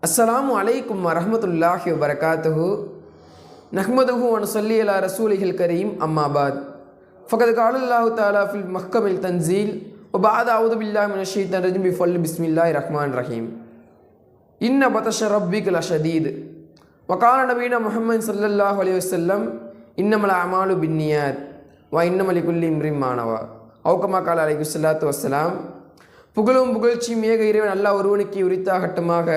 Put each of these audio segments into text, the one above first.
السلام عليكم ورحمة الله وبركاته. نحمده ونصلي على رسوله الكريم أما بعد. فقد قال الله تعالى في المحكم التنزيل وبعد أعوذ بالله من الشيطان الرجيم بفضل بسم الله الرحمن الرحيم. إن بطش ربك لشديد. وقال نبينا محمد صلى الله عليه وسلم إنما الأعمال بالنيات وإنما لكل امرئ ما نوى. أو كما قال عليه الصلاة والسلام புகழும் புகழ்ச்சியும் ஏக இறைவன் அல்லா ஒருவனுக்கு உரித்தாகட்டுமாக.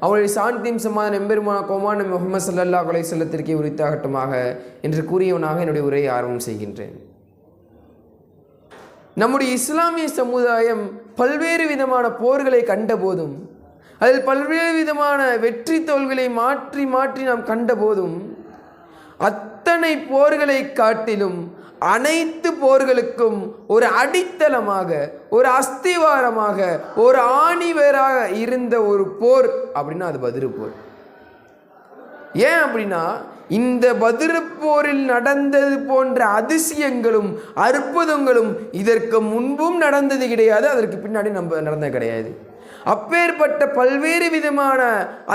அவனுடைய சாந்தியும் சமாதான எம்பெருமான கோமான முகமது சல்லல்லா கொலை செல்லத்திற்கே உரித்தாகட்டுமாக என்று கூறியவனாக என்னுடைய உரையை ஆர்வம் செய்கின்றேன். நம்முடைய இஸ்லாமிய சமுதாயம் பல்வேறு விதமான போர்களை கண்டபோதும் அதில் பல்வேறு விதமான வெற்றி தோல்களை மாற்றி மாற்றி நாம் கண்டபோதும் அத்தனை போர்களை காட்டிலும் அனைத்து போர்களுக்கும் ஒரு அடித்தளமாக ஒரு அஸ்திவாரமாக ஒரு ஆணிவேராக இருந்த ஒரு போர் அப்படின்னா அது பதிரு போர். ஏன் அப்படின்னா இந்த பதிரு போரில் நடந்தது போன்ற அதிசயங்களும் அற்புதங்களும் இதற்கு முன்பும் நடந்தது கிடையாது அதற்கு பின்னாடி நம்ம நடந்தது கிடையாது. அப்பேற்பட்ட பல்வேறு விதமான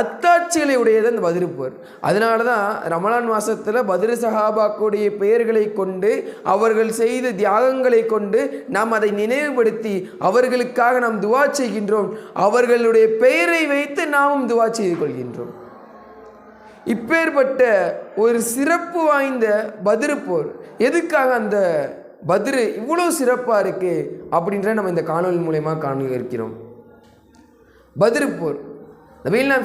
அத்தாட்சிகளை உடையது அந்த பதிருப்பர் அதனால தான் ரமலான் மாதத்தில் பதிரு சஹாபாக்குடைய பெயர்களை கொண்டு அவர்கள் செய்த தியாகங்களை கொண்டு நாம் அதை நினைவுபடுத்தி அவர்களுக்காக நாம் துவா செய்கின்றோம். அவர்களுடைய பெயரை வைத்து நாமும் துவா செய்து கொள்கின்றோம். இப்பேற்பட்ட ஒரு சிறப்பு வாய்ந்த பதிரு போர். எதுக்காக அந்த பதிரு இவ்வளோ சிறப்பாக இருக்குது அப்படின்ற நம்ம இந்த காணொலி மூலயமா காண இருக்கிறோம். பதிரு போர்.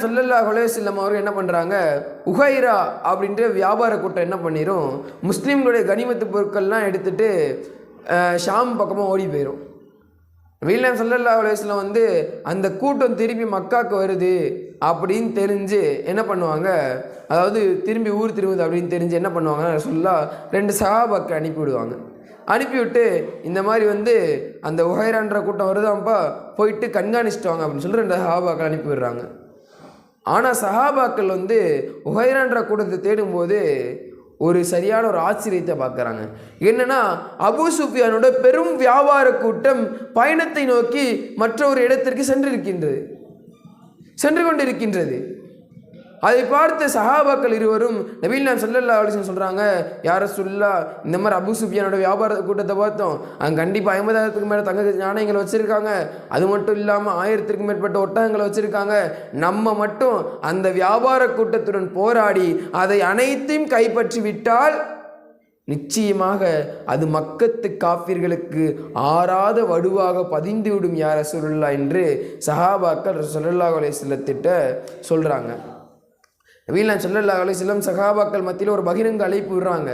சொல்லல்லா செல்லம் அவர்கள் என்ன பண்ணுறாங்க உஹைரா அப்படின்ற வியாபார கூட்டம் என்ன பண்ணிடும் முஸ்லீம்களுடைய கனிமத்து பொருட்கள்லாம் எடுத்துகிட்டு ஷாம் பக்கமாக ஓடி போயிடும் வீல்லாம் சொல்லல்லா அலுவலம் வந்து அந்த கூட்டம் திரும்பி மக்காவுக்கு வருது அப்படின்னு தெரிஞ்சு என்ன பண்ணுவாங்க? அதாவது திரும்பி ஊர் திரும்புது அப்படின்னு தெரிஞ்சு என்ன பண்ணுவாங்க சொல்லா ரெண்டு சகாபாக்கு அனுப்பிவிடுவாங்க அனுப்பிவிட்டு இந்த மாதிரி வந்து அந்த உஹைரான்ற கூட்டம் வருதாம்ப்பா போயிட்டு கண்காணிச்சிட்டு வாங்க அப்படின்னு சொல்லி ரெண்டு சஹாபாக்கள் அனுப்பி விடுறாங்க. ஆனால் சஹாபாக்கள் வந்து உஹைரான்ற கூட்டத்தை தேடும்போது ஒரு சரியான ஒரு ஆச்சரியத்தை பார்க்குறாங்க. என்னென்னா அபு சுஃபியானோட பெரும் வியாபார கூட்டம் பயணத்தை நோக்கி மற்ற ஒரு இடத்திற்கு சென்றிருக்கின்றது. சென்று கொண்டிருக்கின்றது. அதை பார்த்த சஹாபாக்கள் இருவரும் நபீல் நான் சொல்லல்லா அப்படின்னு சொல்கிறாங்க யார சொல்லா இந்த மாதிரி அபு சுஃபியானோட வியாபார கூட்டத்தை பார்த்தோம். அங்கே கண்டிப்பாக ஐம்பதாயிரத்துக்கு மேலே தங்க நாணயங்களை வச்சுருக்காங்க. அது மட்டும் இல்லாமல் ஆயிரத்திற்கும் மேற்பட்ட ஒட்டகங்களை வச்சுருக்காங்க. நம்ம மட்டும் அந்த வியாபார கூட்டத்துடன் போராடி அதை அனைத்தையும் கைப்பற்றி விட்டால் நிச்சயமாக அது மக்கத்து காஃபிர்களுக்கு ஆறாத வடுவாக பதிந்துவிடும் யார சொல்லலா என்று சஹாபாக்கள் சொல்லல்லா அலை செல்லத்திட்ட சொல்கிறாங்க நபீலாம் சொல்லல்லா அலை சகாபாக்கள் மத்தியில் ஒரு பகிரங்க அழைப்பு விடுறாங்க.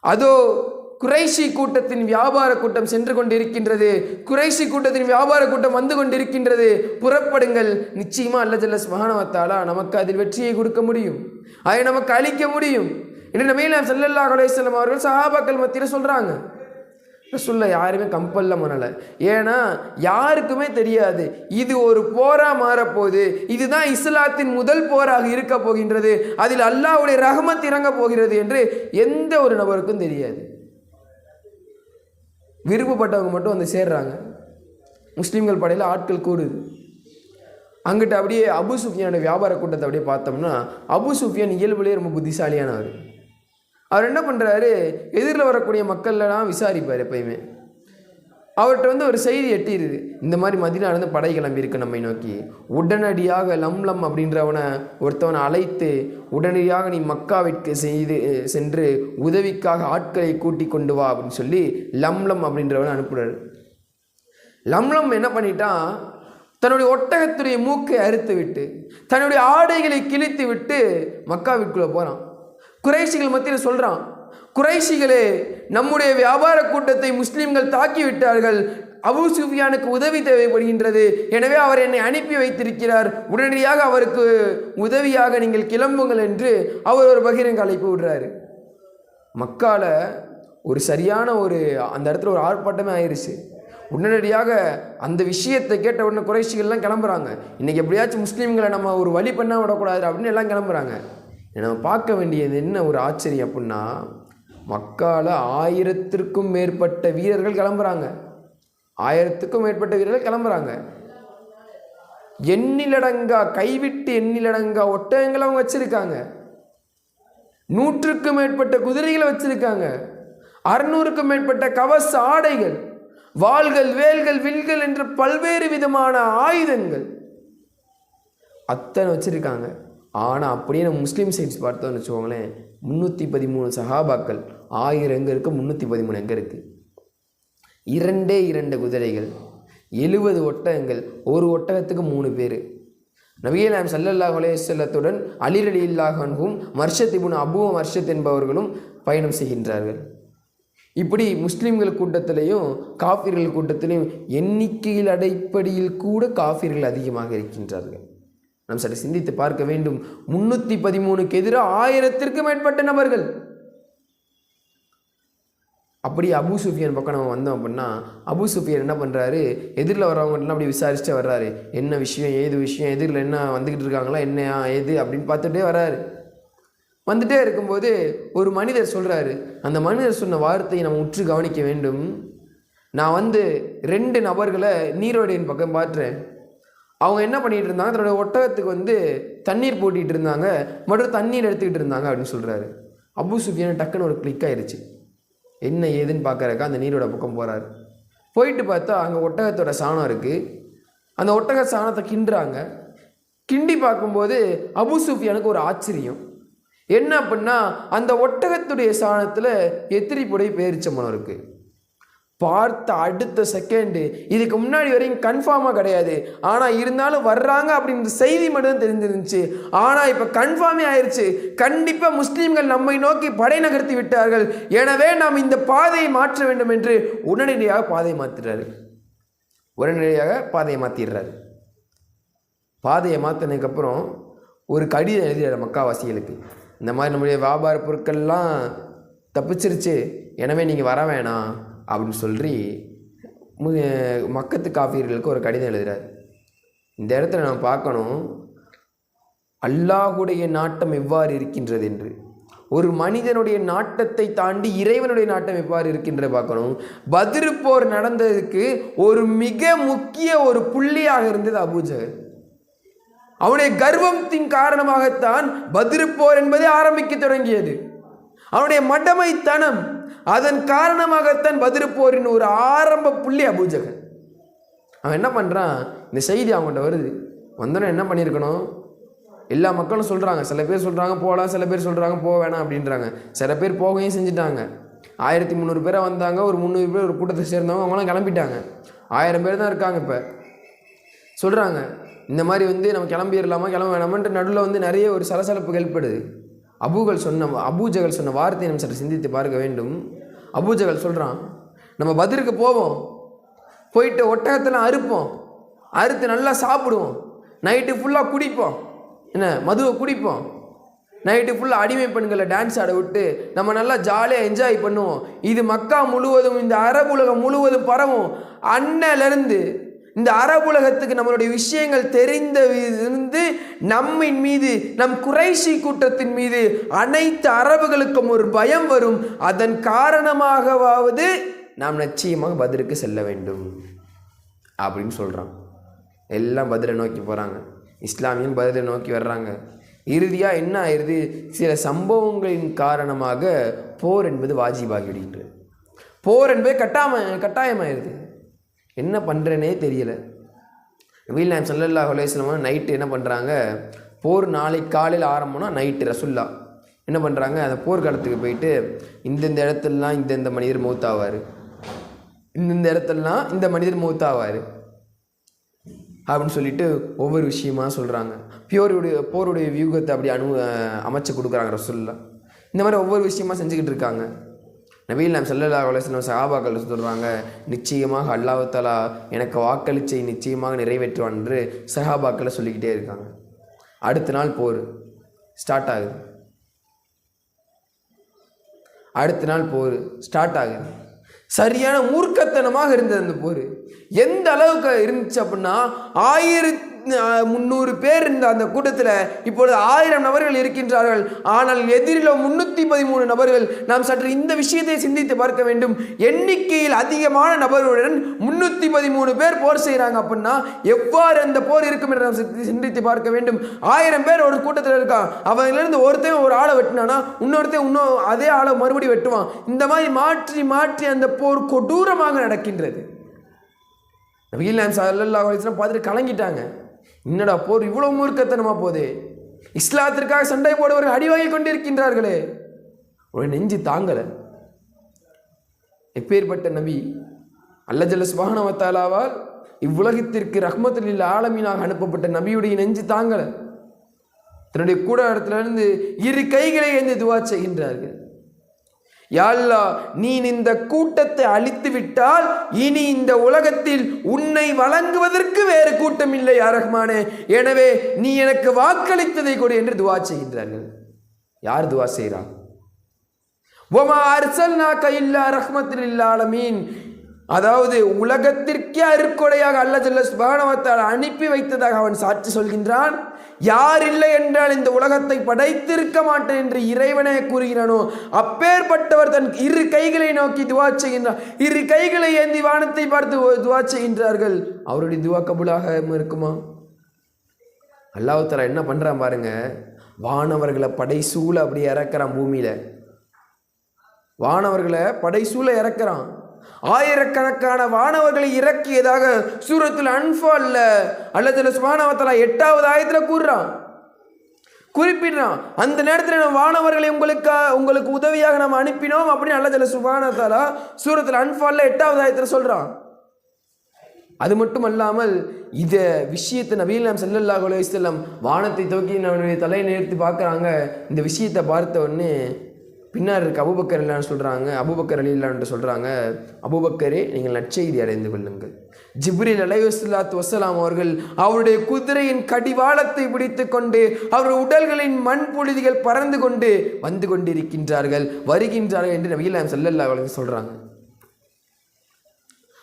அதோ குறைசி கூட்டத்தின் வியாபார கூட்டம் சென்று கொண்டிருக்கின்றது. குறைஷி கூட்டத்தின் வியாபார கூட்டம் வந்து கொண்டிருக்கின்றது. புறப்படுங்கள். நிச்சயமாக அல்ல ஜல்ல ஸ்மகானவத்தாலா நமக்கு அதில் வெற்றியை கொடுக்க முடியும். அதை நமக்கு அளிக்க முடியும். என்று நபீலாம் செல்லல்லா அலையம் அவர்கள் சகாபாக்கள் மத்தியில் சொல்கிறாங்க சொல்ல யாருமே கம்பல்ல பண்ணலை ஏன்னா யாருக்குமே தெரியாது. இது ஒரு போரா மாறப்போகுது. இதுதான் இஸ்லாத்தின் முதல் போராக இருக்க போகின்றது. அதில் அல்லாவுடைய ரகமத் இறங்க போகிறது என்று எந்த ஒரு நபருக்கும் தெரியாது. விருப்பப்பட்டவங்க மட்டும் வந்து சேர்றாங்க. முஸ்லீம்கள் படையில் ஆட்கள் கூடுது. அங்கிட்ட அப்படியே அபு சுஃபியான வியாபார கூட்டத்தை அப்படியே பார்த்தோம்னா அபு சுஃபியான் இயல்புலேயே ரொம்ப புத்திசாலியானவர். அவர் என்ன பண்ணுறாரு எதிரில் வரக்கூடிய மக்கள்லாம் விசாரிப்பார் எப்பயுமே. அவர்கிட்ட வந்து ஒரு செய்தி எட்டிடுது இந்த மாதிரி மதினாலேருந்து படை கிளம்பியிருக்கு நம்மை நோக்கி. உடனடியாக லம்லம் அப்படின்றவனை ஒருத்தவனை அழைத்து உடனடியாக நீ மக்காவிற்கு செய்து சென்று உதவிக்காக ஆட்களை கூட்டி கொண்டு வா அப்படின்னு சொல்லி லம்லம் அப்படின்றவனை அனுப்புறாரு. லம்லம் என்ன பண்ணிட்டான் தன்னுடைய ஒட்டகத்துடைய மூக்கை அறுத்து விட்டு தன்னுடைய ஆடைகளை கிழித்து விட்டு மக்காவிற்குள்ளே போகிறான் குறைசிகள் மத்தியில் சொல்கிறான் குறைசிகளே நம்முடைய வியாபார கூட்டத்தை முஸ்லீம்கள் தாக்கி விட்டார்கள் அபு சுஃபியானுக்கு உதவி தேவைப்படுகின்றது எனவே அவர் என்னை அனுப்பி வைத்திருக்கிறார் உடனடியாக அவருக்கு உதவியாக நீங்கள் கிளம்புங்கள் என்று அவர் ஒரு பகிரங்க அழைப்பு விடுறாரு. மக்கால ஒரு சரியான ஒரு அந்த இடத்துல ஒரு ஆர்ப்பாட்டமே ஆயிடுச்சு உடனடியாக அந்த விஷயத்தை கேட்ட உடனே குறைசிகள்லாம் கிளம்புறாங்க. இன்றைக்கி எப்படியாச்சும் முஸ்லீம்களை நம்ம ஒரு வழி பண்ணால் விடக்கூடாது அப்படின்னு எல்லாம் கிளம்புறாங்க. நம்ம பார்க்க வேண்டியது என்ன ஒரு ஆச்சரியம் அப்படின்னா மக்கால் ஆயிரத்திற்கும் மேற்பட்ட வீரர்கள் கிளம்புறாங்க. ஆயிரத்துக்கும் மேற்பட்ட வீரர்கள் கிளம்புறாங்க. எண்ணிலடங்கா கைவிட்டு எண்ணிலடங்கா ஒட்டகங்களை அவங்க வச்சிருக்காங்க. நூற்றுக்கும் மேற்பட்ட குதிரைகளை வச்சிருக்காங்க. அறுநூறுக்கும் மேற்பட்ட கவச ஆடைகள் வாள்கள் வேல்கள் வில்கள் என்ற பல்வேறு விதமான ஆயுதங்கள் அத்தனை வச்சிருக்காங்க. ஆனால் அப்படியே நம்ம முஸ்லீம் சைட்ஸ் பார்த்தோம்னு வச்சுக்கோங்களேன் முந்நூற்றி பதிமூணு சஹாபாக்கள் ஆயிரம் எங்கே இருக்குது முந்நூற்றி பதிமூணு எங்கே இருக்குது இரண்டே இரண்டு குதிரைகள் எழுபது ஒட்டகங்கள் ஒரு ஒட்டகத்துக்கு மூணு பேர். நபியலாம் சல்லல்லா அலையத்துடன் அலிரலி இல்லாஹன்ஹும் மர்ஷத் இபுன் அபு மர்ஷத் என்பவர்களும் பயணம் செய்கின்றார்கள். இப்படி முஸ்லீம்கள் கூட்டத்திலையும் காஃபிர்கள் கூட்டத்திலையும் எண்ணிக்கையில் அடிப்படையில் கூட காஃபிர்கள் அதிகமாக இருக்கின்றார்கள். நாம் சற்று சிந்தித்து பார்க்க வேண்டும். முன்னூற்றி பதிமூணுக்கு எதிராக ஆயிரத்திற்கும் மேற்பட்ட நபர்கள். அப்படி அபு சுஃபியான் பக்கம் நம்ம வந்தோம் அப்படின்னா அபு சுஃபியான் என்ன பண்ணுறாரு எதிரில் வரவங்கலாம் அப்படி விசாரிச்சுட்டே வர்றாரு. என்ன விஷயம்? ஏது விஷயம்? எதிரில் என்ன வந்துக்கிட்டு இருக்காங்களா? என்ன ஏது? அப்படின்னு பார்த்துட்டே வர்றாரு. வந்துட்டே இருக்கும்போது ஒரு மனிதர் சொல்கிறாரு அந்த மனிதர் சொன்ன வார்த்தையை நம்ம உற்று கவனிக்க வேண்டும். நான் வந்து ரெண்டு நபர்களை நீரோடையின் பக்கம் பார்த்துறேன் அவங்க என்ன பண்ணிகிட்டு இருந்தாங்க? தன்னோட ஒட்டகத்துக்கு வந்து தண்ணீர் போட்டிகிட்டு இருந்தாங்க. மற்றும் தண்ணீர் எடுத்துக்கிட்டு இருந்தாங்க அப்படின்னு சொல்கிறாரு அபு சுஃபியான் டக்குன்னு ஒரு கிளிக் ஆயிடுச்சு என்ன ஏதுன்னு பார்க்கறக்கா அந்த நீரோட பக்கம் போகிறாரு போயிட்டு பார்த்தா அங்கே ஒட்டகத்தோட சாணம் இருக்குது அந்த ஒட்டக சாணத்தை கிண்டுறாங்க. கிண்டி பார்க்கும்போது அபு சுஃபியானுக்கு ஒரு ஆச்சரியம். என்ன அப்படின்னா அந்த ஒட்டகத்துடைய சாணத்தில் எத்திரி புடை பேரிச்சம்பழம் இருக்குது பார்த்த அடுத்த செகண்டு இதுக்கு முன்னாடி வரையும் கன்ஃபார்மாக கிடையாது. ஆனால் இருந்தாலும் வர்றாங்க அப்படின்ற செய்தி மட்டும் தெரிஞ்சிருந்துச்சு. ஆனால் இப்போ கன்ஃபார்மே ஆயிடுச்சு கண்டிப்பாக முஸ்லீம்கள் நம்மை நோக்கி படை நகர்த்தி விட்டார்கள். எனவே நாம் இந்த பாதையை மாற்ற வேண்டும் என்று உடனடியாக பாதையை மாற்றுறாரு உடனடியாக பாதையை மாற்றிடுறாரு பாதையை மாற்றினதுக்கப்புறம் ஒரு கடிதம் எழுதிடுற மக்காவாசிகளுக்கு. இந்த மாதிரி நம்முடைய வியாபார பொருட்கள்லாம் தப்பிச்சிருச்சு. எனவே நீங்கள் வர வேணாம். அப்படின்னு சொல்லி மு- மக்கத்து காஃபியர்களுக்கு ஒரு கடிதம் எழுதுகிறார் இந்த இடத்துல நான் பார்க்கணும் அல்லாஹுடைய நாட்டம் எவ்வாறு இருக்கின்றது என்று. ஒரு மனிதனுடைய நாட்டத்தை தாண்டி இறைவனுடைய நாட்டம் எவ்வாறு இருக்கின்ற பார்க்கணும். பதிரு போர் நடந்ததுக்கு ஒரு மிக முக்கிய ஒரு புள்ளியாக இருந்தது அபூஜகர் அவனுடைய கர்வத்தின் காரணமாகத்தான் பதிரு போர் என்பதே ஆரம்பிக்க தொடங்கியது. அவனுடைய மடமைத்தனம் அதன் காரணமாகத்தான் பதிருப்போரின் ஒரு ஆரம்ப புள்ளி அபூஜகன். அவன் என்ன பண்ணுறான் இந்த செய்தி அவங்கள்ட்ட வருது. வந்தோடனே என்ன பண்ணியிருக்கணும்? எல்லா மக்களும் சொல்கிறாங்க சில பேர் சொல்கிறாங்க போகலாம் சில பேர் சொல்கிறாங்க போக வேணாம் அப்படின்றாங்க. சில பேர் போகவும் செஞ்சுட்டாங்க. ஆயிரத்தி முந்நூறு பேரை வந்தாங்க. ஒரு முந்நூறு பேர் ஒரு கூட்டத்தை சேர்ந்தவங்க அவங்களாம் கிளம்பிட்டாங்க. ஆயிரம் பேர் தான் இருக்காங்க இப்போ. சொல்கிறாங்க இந்த மாதிரி வந்து நம்ம கிளம்பிடலாமா? கிளம்ப வேணாமான்ட்டு நடுவில் வந்து நிறைய ஒரு சலசலப்பு ஏற்படுது. அபூகள் சொன்ன அபூஜகள் சொன்ன வார்த்தையை நம்ம சற்று சிந்தித்து பார்க்க வேண்டும். அபூஜகள் சொல்கிறான் நம்ம பதிலுக்கு போவோம் போயிட்டு ஒட்டகத்தெல்லாம் அறுப்போம் அறுத்து நல்லா சாப்பிடுவோம் நைட்டு ஃபுல்லாக குடிப்போம். என்ன மதுவை குடிப்போம். நைட்டு ஃபுல்லாக அடிமை பெண்களை டான்ஸ் ஆட விட்டு நம்ம நல்லா ஜாலியாக என்ஜாய் பண்ணுவோம். இது மக்கா முழுவதும் இந்த அரபு உலகம் முழுவதும் பரவும். அன்னிலிருந்து இந்த அரபுலகத்துக்கு நம்மளுடைய விஷயங்கள் தெரிந்த இருந்து நம்மின் மீது நம் குறைஷி கூட்டத்தின் மீது அனைத்து அரபுகளுக்கும் ஒரு பயம் வரும். அதன் காரணமாகவாவது நாம் நிச்சயமாக பதிலுக்கு செல்ல வேண்டும். அப்படின்னு சொல்கிறான் எல்லாம் பதிலை நோக்கி போகிறாங்க இஸ்லாமியன் பதிலை நோக்கி வர்றாங்க. இறுதியாக என்ன ஆயிடுது சில சம்பவங்களின் காரணமாக போர் என்பது வாஜிபாகிவிடுகின்றது போர் என்பது கட்டாம கட்டாயமாயிருது. என்ன பண்ணுறேனே தெரியல. நபீல் நாயம் சல்லல்லாஹு அலைஹி நைட்டு என்ன பண்ணுறாங்க போர் நாளை காலையில் ஆரம்பம்னா நைட்டு ரசுல்லா. என்ன பண்ணுறாங்க அந்த போர்க்களத்துக்கு போயிட்டு இந்தந்த இடத்துலலாம் இந்தந்த மனிதர் மூத்தாவார். இந்தந்த இடத்துலலாம் இந்த மனிதர் மூத்தாவார். அப்படின்னு சொல்லிட்டு ஒவ்வொரு விஷயமாக சொல்கிறாங்க பியோருடைய போருடைய வியூகத்தை அப்படி அனு அமைச்சு கொடுக்குறாங்க ரசுல்லா. இந்த மாதிரி ஒவ்வொரு விஷயமா செஞ்சுக்கிட்டு இருக்காங்க. நபீல் நாம் செல்லல்லா அலுவலம் சஹாபாக்கள் சொல்கிறாங்க நிச்சயமாக அல்லாஹாலா எனக்கு வாக்களிச்சை நிச்சயமாக நிறைவேற்றுவான் என்று சஹாபாக்களை சொல்லிக்கிட்டே இருக்காங்க. அடுத்த நாள் போர். ஸ்டார்ட் ஆகுது. அடுத்த நாள் போர். ஸ்டார்ட் ஆகுது. சரியான மூர்க்கத்தனமாக இருந்தது அந்த போர். எந்த அளவுக்கு இருந்துச்சு அப்படின்னா ஆயிரத்தி முந்நூறு பேர் இருந்த அந்த கூட்டத்தில் இப்பொழுது ஆயிரம் நபர்கள் இருக்கின்றார்கள். ஆனால் எதிரிலோ முன்னூற்றி பதிமூணு நபர்கள் நாம் சற்று இந்த விஷயத்தை சிந்தித்து பார்க்க வேண்டும். எண்ணிக்கையில் அதிகமான நபர்களுடன் முன்னூற்றி பதிமூணு பேர் போர் செய்கிறாங்க அப்படின்னா எவ்வாறு அந்த போர் இருக்கும் என்று நாம் சிந்தித்து பார்க்க வேண்டும். ஆயிரம் பேர் ஒரு கூட்டத்தில் இருக்கான் அவங்களிருந்து ஒருத்தன் ஒரு ஆளை வெட்டினானா இன்னொருத்தன் இன்னும் அதே ஆளை மறுபடியும் வெட்டுவான். இந்த மாதிரி மாற்றி மாற்றி அந்த போர் கொடூரமாக நடக்கின்றது. நபிகள் நாயம் சல்லல்லாஹு பார்த்துட்டு கலங்கிட்டாங்க. என்னடா போர் இவ்வளவு மூர்க்கத்தனமா போதே? இஸ்லாத்திற்காக சண்டை போடுவர்கள் அடிவாங்கி கொண்டிருக்கின்றார்களே. ஒரு நெஞ்சு தாங்கலை. எப்பேற்பட்ட நபி அல்லஜல்ல சுபானவத்தாலாவால் இவ்வுலகத்திற்கு ரஹ்மத்துலில் ஆலமீனாக அனுப்பப்பட்ட நபியுடைய நெஞ்சு தாங்கலை. தன்னுடைய கூட இடத்துல இருந்து இரு கைகளை ஏந்தி துவா செய்கின்றார்கள். யாழ்லா நீ இந்த கூட்டத்தை அழித்து விட்டால் இனி இந்த உலகத்தில் உன்னை வழங்குவதற்கு வேறு கூட்டம் இல்லை யா எனவே நீ எனக்கு வாக்களித்ததை கொடு என்று துவா செய்கின்றார்கள். யார் துவா செய்கிறா ஒமா அர்சல்னாக்க இல்லா ரஹ்மத்தில் மீன் அதாவது உலகத்திற்கே அருக்கொடையாக அல்ல ஜல்ல சுபானவத்தால் அனுப்பி வைத்ததாக அவன் சாட்சி சொல்கின்றான். யார் இல்லை என்றால் இந்த உலகத்தை படைத்திருக்க மாட்டேன் என்று இறைவனே கூறுகிறானோ அப்பேற்பட்டவர் தன் இரு கைகளை நோக்கி துவா செய்கின்றார். இரு கைகளை ஏந்தி வானத்தை பார்த்து துவா செய்கின்றார்கள். அவருடைய துவா கபுலாக இருக்குமா? அல்லாவுத்தரா என்ன பண்றான் பாருங்க. வானவர்களை படைசூழ அப்படி இறக்குறான் பூமியில. வானவர்களை படைசூழ இறக்குறான். ஆயிரக்கணக்கான வானவர்களை இறக்கியதாக சூரத்தில் அன்பால்ல அல்லது சுபானவத்தலா எட்டாவது ஆயத்தில் கூறுறான். குறிப்பிடுறான் அந்த நேரத்தில் நம்ம வானவர்களை உங்களுக்கு உங்களுக்கு உதவியாக நம்ம அனுப்பினோம் அப்படின்னு அல்லது சுபானத்தாலா சூரத்தில் அன்பால்ல எட்டாவது ஆயத்தில் சொல்கிறான் அது மட்டும் அல்லாமல் இதை விஷயத்தை நவீனம் செல்லல்லா செல்லம் வானத்தை தூக்கி நம்முடைய தலையை நிறுத்தி பார்க்குறாங்க. இந்த விஷயத்தை பார்த்த உடனே பின்னார் இருக்க அபுபக்கர் இல்லான்னு சொல்கிறாங்க அபுபக்கர் அலி இல்லான்னு சொல்கிறாங்க அபுபக்கரே நீங்கள் நற்செய்தி அடைந்து கொள்ளுங்கள். ஜிப்ரில் அலையுஸ்லாத் வசலாம் அவர்கள் அவருடைய குதிரையின் கடிவாளத்தை பிடித்து கொண்டு அவருடைய உடல்களின் மண் புழுதிகள் பறந்து கொண்டு வந்து கொண்டிருக்கின்றார்கள் வருகின்றார்கள் என்று நபிகள் செல்லல்லா செல்லல்லா சொல்கிறாங்க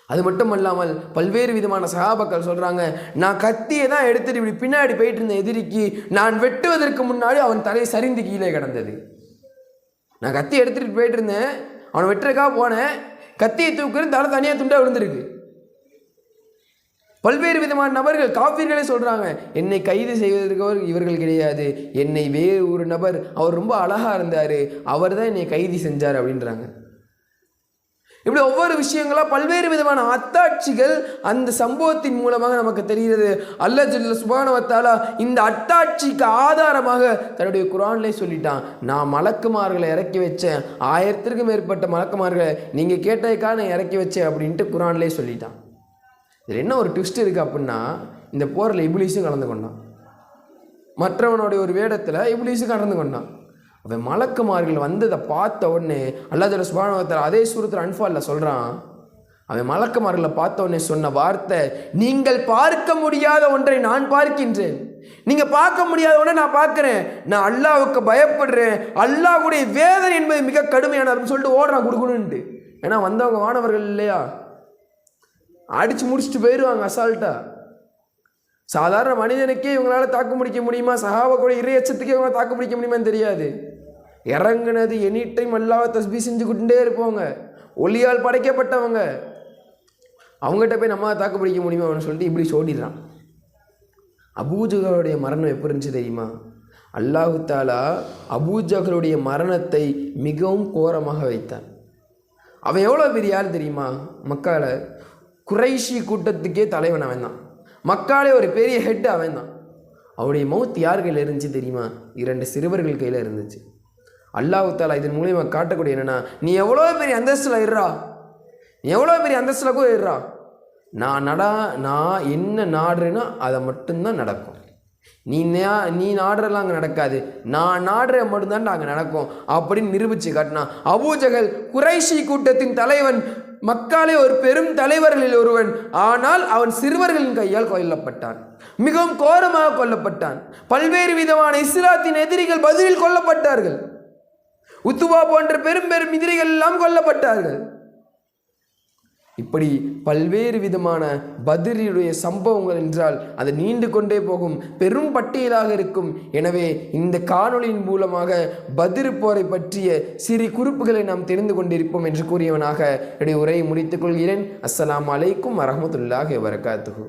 அது மட்டும் அல்லாமல் பல்வேறு விதமான சகாபாக்கள் சொல்கிறாங்க நான் கத்தியை தான் எடுத்துட்டு இப்படி பின்னாடி போயிட்டு இருந்த எதிரிக்கு நான் வெட்டுவதற்கு முன்னாடி அவன் தலை சரிந்து கீழே கிடந்தது. நான் கத்தி எடுத்துகிட்டு போயிட்டு இருந்தேன் அவனை வெட்டுறக்காக போனேன். கத்தியை தூக்குறேன் தலை தனியாக துண்டாக விழுந்திருக்கு. பல்வேறு விதமான நபர்கள் காப்பீர்களே சொல்கிறாங்க என்னை கைது செய்வதற்கு இவர்கள் கிடையாது. என்னை வேறு ஒரு நபர் அவர் ரொம்ப அழகாக இருந்தார். அவர் தான் என்னை கைது செஞ்சார் அப்படின்றாங்க. இப்படி ஒவ்வொரு விஷயங்களாக பல்வேறு விதமான அத்தாட்சிகள் அந்த சம்பவத்தின் மூலமாக நமக்கு தெரிகிறது. அல்ல ஜில்ல சுபானவத்தாலா இந்த அத்தாட்சிக்கு ஆதாரமாக தன்னுடைய குரான்லே சொல்லிட்டான். நான் மலக்குமார்களை இறக்கி வச்சேன். ஆயிரத்திற்கும் மேற்பட்ட மலக்குமார்களை நீங்கள் கேட்டதுக்காக நான் இறக்கி வச்சேன் அப்படின்ட்டு குரான்லேயே சொல்லிட்டான். இதில் என்ன ஒரு ட்விஸ்ட் இருக்குது அப்படின்னா இந்த போரில் இப்லீஸும் கலந்து கொண்டான். மற்றவனுடைய ஒரு வேடத்தில் இப்லீஸும் கலந்து கொண்டான். அவன் மலக்குமார்கள் வந்ததை பார்த்த உடனே அல்லாஹ் சுபானவத்தர் அதே சூரத்தில் அன்ஃபாலில் சொல்கிறான் அவன் மலக்குமார்களை பார்த்த உடனே சொன்ன வார்த்தை நீங்கள் பார்க்க முடியாத ஒன்றை நான் பார்க்கின்றேன். நீங்கள் பார்க்க முடியாத ஒன்றை நான் பார்க்குறேன். நான் அல்லாவுக்கு பயப்படுறேன். அல்லாவுடைய வேதனை என்பது மிக கடுமையான அப்படின்னு சொல்லிட்டு ஓடுறான் குடுகுடுன்ட்டு ஏன்னா வந்தவங்க வானவர்கள் இல்லையா? அடித்து முடிச்சுட்டு போயிடுவாங்க அசால்ட்டாக சாதாரண மனிதனுக்கே இவங்களால தாக்கு முடிக்க முடியுமா? சகாவக்கூட கூட இறை இவங்களால தாக்கு முடிக்க முடியுமான்னு தெரியாது. இறங்குனது எனி டைம் அல்லாஹ் தஸ்பி செஞ்சுக்கிட்டே இருப்பவங்க. ஒளியால் படைக்கப்பட்டவங்க. அவங்ககிட்ட போய் நம்ம தாக்கு பிடிக்க முடியுமா அவனு சொல்லிட்டு இப்படி சோடிடுறான் அபூஜகளுடைய மரணம் எப்படி இருந்துச்சு தெரியுமா? அல்லாஹு தாலா அபூஜகளுடைய மரணத்தை மிகவும் கோரமாக வைத்தான். அவன் எவ்வளோ பெரிய ஆள் தெரியுமா? மக்கால குறைஷி கூட்டத்துக்கே தலைவன் அவன் தான் மக்காலே ஒரு பெரிய ஹெட் அவன் தான் அவருடைய மவுத் யார் கையில் இருந்துச்சு தெரியுமா? இரண்டு சிறுவர்கள் கையில் இருந்துச்சு. அல்லாஹாலா இதன் மூலியமாக காட்டக்கூடிய என்னன்னா நீ எவ்வளோ பெரிய அந்தஸ்தில் இருறா நீ எவ்வளோ பெரிய அந்தஸ்தில் கூட இருறா நான் நடா நான் என்ன நாடுறேன்னா அதை மட்டும்தான் நடக்கும். நீ நீ நாடுறலாம் அங்கே நடக்காது. நான் நாடுற மட்டும்தான் அங்கே நடக்கும். அப்படின்னு நிரூபித்து காட்டினான் அபூஜகல் குறைஷி கூட்டத்தின் தலைவன் மக்காலே ஒரு பெரும் தலைவர்களில் ஒருவன். ஆனால் அவன் சிறுவர்களின் கையால் கொல்லப்பட்டான். மிகவும் கோரமாக கொல்லப்பட்டான். பல்வேறு விதமான இஸ்லாத்தின் எதிரிகள் பதிலில் கொல்லப்பட்டார்கள். உத்துவா போன்ற பெரும் பெரும் எதிரிகள் எல்லாம் கொல்லப்பட்டார்கள். இப்படி பல்வேறு விதமான பதிரியுடைய சம்பவங்கள் என்றால் அது நீண்டு கொண்டே போகும் பெரும் பட்டியலாக இருக்கும். எனவே இந்த காணொளியின் மூலமாக பதிரு போரை பற்றிய சிறு குறிப்புகளை நாம் தெரிந்து கொண்டிருப்போம் என்று கூறியவனாக என்னுடைய உரையை முடித்துக் கொள்கிறேன். அஸ்லாம் அலைக்கும் வரஹ்மத்துல்லாஹி வரகாத்துகு